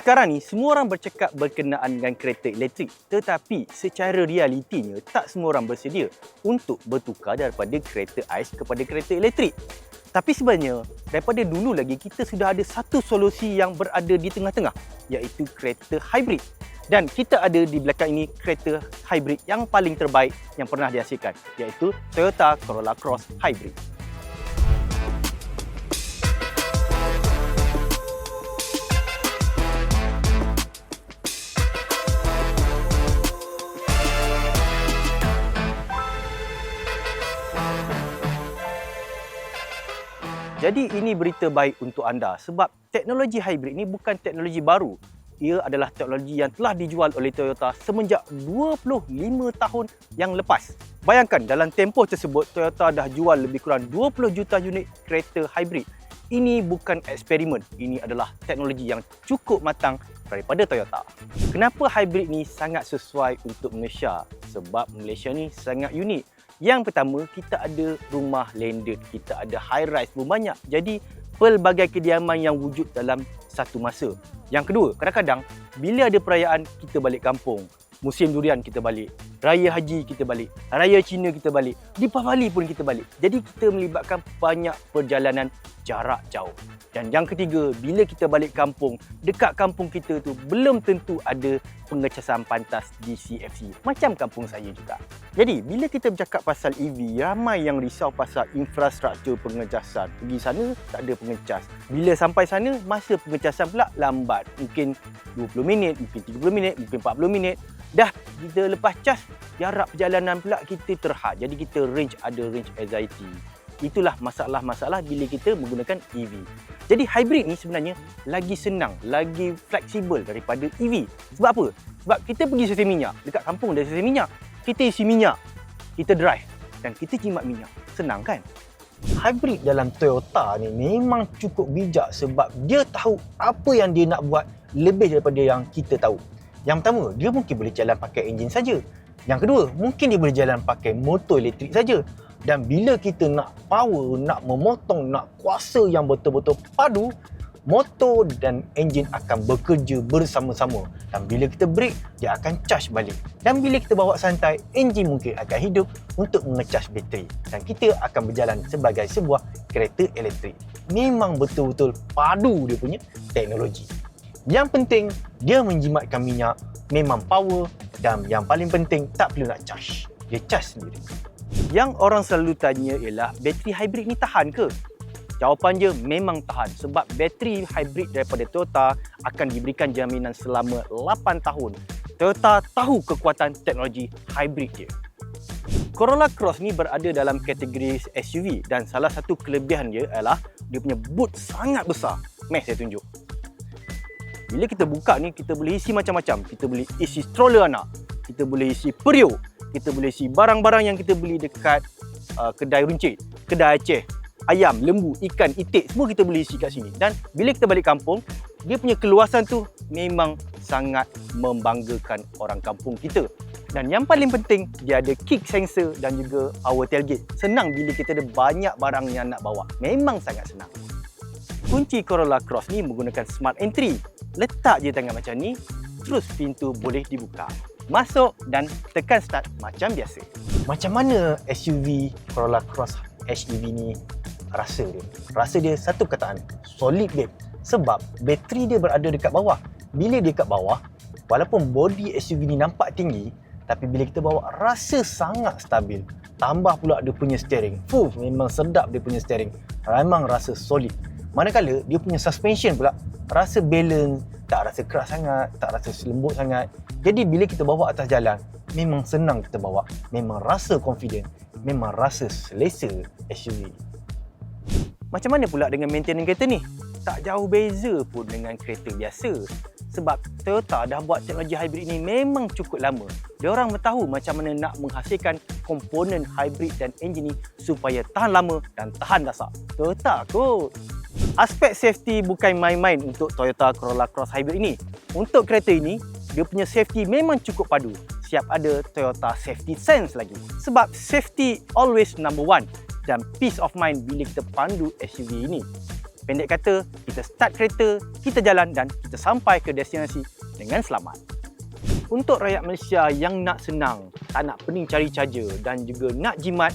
Sekarang ni semua orang bercakap berkenaan dengan kereta elektrik tetapi secara realitinya tak semua orang bersedia untuk bertukar daripada kereta ais kepada kereta elektrik. Tapi sebenarnya daripada dulu lagi kita sudah ada satu solusi yang berada di tengah-tengah iaitu kereta hybrid. Dan kita ada di belakang ini kereta hybrid yang paling terbaik yang pernah dihasilkan iaitu Toyota Corolla Cross Hybrid. Jadi ini berita baik untuk anda sebab teknologi hybrid ini bukan teknologi baru. Ia adalah teknologi yang telah dijual oleh Toyota semenjak 25 tahun yang lepas. Bayangkan dalam tempoh tersebut Toyota dah jual lebih kurang 20 juta unit kereta hybrid. Ini bukan eksperimen, ini adalah teknologi yang cukup matang daripada Toyota. Kenapa hybrid ni sangat sesuai untuk Malaysia? Sebab Malaysia ni sangat unik. Yang pertama, kita ada rumah landed, kita ada high rise pun banyak. Jadi, pelbagai kediaman yang wujud dalam satu masa. Yang kedua, kadang-kadang bila ada perayaan, kita balik kampung. Musim durian kita balik. Raya Haji kita balik. Raya Cina kita balik. Deepavali pun kita balik. Jadi kita melibatkan banyak perjalanan jarak jauh. Dan yang ketiga, bila kita balik kampung, dekat kampung kita tu belum tentu ada pengecasan pantas di CFC. Macam kampung saya juga. Jadi, bila kita bercakap pasal EV, ramai yang risau pasal infrastruktur pengecasan. Pergi sana, tak ada pengecas. Bila sampai sana, masa pengecasan pula lambat. Mungkin 20 minit, mungkin 30 minit, mungkin 40 minit. Dah kita lepas cas, jarak perjalanan pula kita terhad. Jadi kita range ada range anxiety. Itulah masalah-masalah bila kita menggunakan EV. Jadi hybrid ni sebenarnya lagi senang, lagi fleksibel daripada EV. Sebab apa? Sebab kita pergi stesen minyak, dekat kampung ada stesen minyak. Kita isi minyak, kita drive dan kita jimat minyak. Senang kan? Hybrid dalam Toyota ni memang cukup bijak sebab dia tahu apa yang dia nak buat lebih daripada yang kita tahu. Yang pertama, dia mungkin boleh jalan pakai enjin saja. Yang kedua, mungkin dia boleh jalan pakai motor elektrik saja. Dan bila kita nak power, nak memotong, nak kuasa yang betul-betul padu, motor dan enjin akan bekerja bersama-sama. Dan bila kita break, dia akan charge balik. Dan bila kita bawa santai, enjin mungkin akan hidup untuk mengecas bateri. Dan kita akan berjalan sebagai sebuah kereta elektrik. Memang betul-betul padu dia punya teknologi. Yang penting, dia menjimatkan minyak, memang power dan yang paling penting, tak perlu nak charge. Dia charge sendiri. Yang orang selalu tanya ialah, bateri hybrid ni tahan ke? Jawapan dia memang tahan sebab bateri hybrid daripada Toyota akan diberikan jaminan selama 8 tahun. Toyota tahu kekuatan teknologi hybrid dia. Corolla Cross ni berada dalam kategori SUV dan salah satu kelebihan dia adalah dia punya boot sangat besar. Meh saya tunjuk. Bila kita buka ni, kita boleh isi macam-macam. Kita boleh isi stroller anak. Kita boleh isi periuk. Kita boleh isi barang-barang yang kita beli dekat uh, kedai runcit, kedai Aceh. Ayam, lembu, ikan, itik, semua kita boleh isi kat sini. Dan bila kita balik kampung, dia punya keluasan tu memang sangat membanggakan orang kampung kita. Dan yang paling penting, dia ada kick sensor dan juga power tailgate. Senang bila kita ada banyak barang yang nak bawa. Memang sangat senang. Kunci Corolla Cross ni menggunakan smart entry. Letak je tangan macam ni, terus pintu boleh dibuka. Masuk dan tekan start macam biasa. Macam mana SUV Corolla Cross HEV ni rasa dia? Rasa dia satu kataan, solid babe. Sebab bateri dia berada dekat bawah. Bila dia dekat bawah, walaupun body SUV ni nampak tinggi, tapi bila kita bawa rasa sangat stabil. Tambah pula dia punya steering. Fuh, memang sedap dia punya steering. Memang rasa solid. Manakala dia punya suspension pula rasa balance, tak rasa keras sangat, tak rasa lembut sangat. Jadi bila kita bawa atas jalan, memang senang kita bawa. Memang rasa confident, memang rasa selesa SUV. Macam mana pula dengan maintenance kereta ni? Tak jauh beza pun dengan kereta biasa. Sebab Toyota dah buat teknologi hybrid ni memang cukup lama. Dia orang tahu macam mana nak menghasilkan komponen hybrid dan enjin ni supaya tahan lama dan tahan dasar. Toyota kot. Aspek safety bukan main-main untuk Toyota Corolla Cross Hybrid ini. Untuk kereta ini, dia punya safety memang cukup padu. Siap ada Toyota Safety Sense lagi. Sebab safety always number one dan peace of mind bila kita pandu SUV ini. Pendek kata, kita start kereta, kita jalan dan kita sampai ke destinasi dengan selamat. Untuk rakyat Malaysia yang nak senang, tak nak pening cari charger dan juga nak jimat,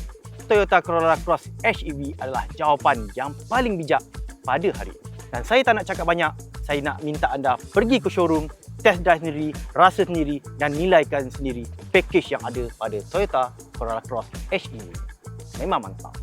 Toyota Corolla Cross HEV adalah jawapan yang paling bijak pada hari ini. Dan saya tak nak cakap banyak, saya nak minta anda pergi ke showroom, test drive sendiri, rasa sendiri dan nilaikan sendiri package yang ada pada Toyota Corolla Cross HEV. Memang mantap.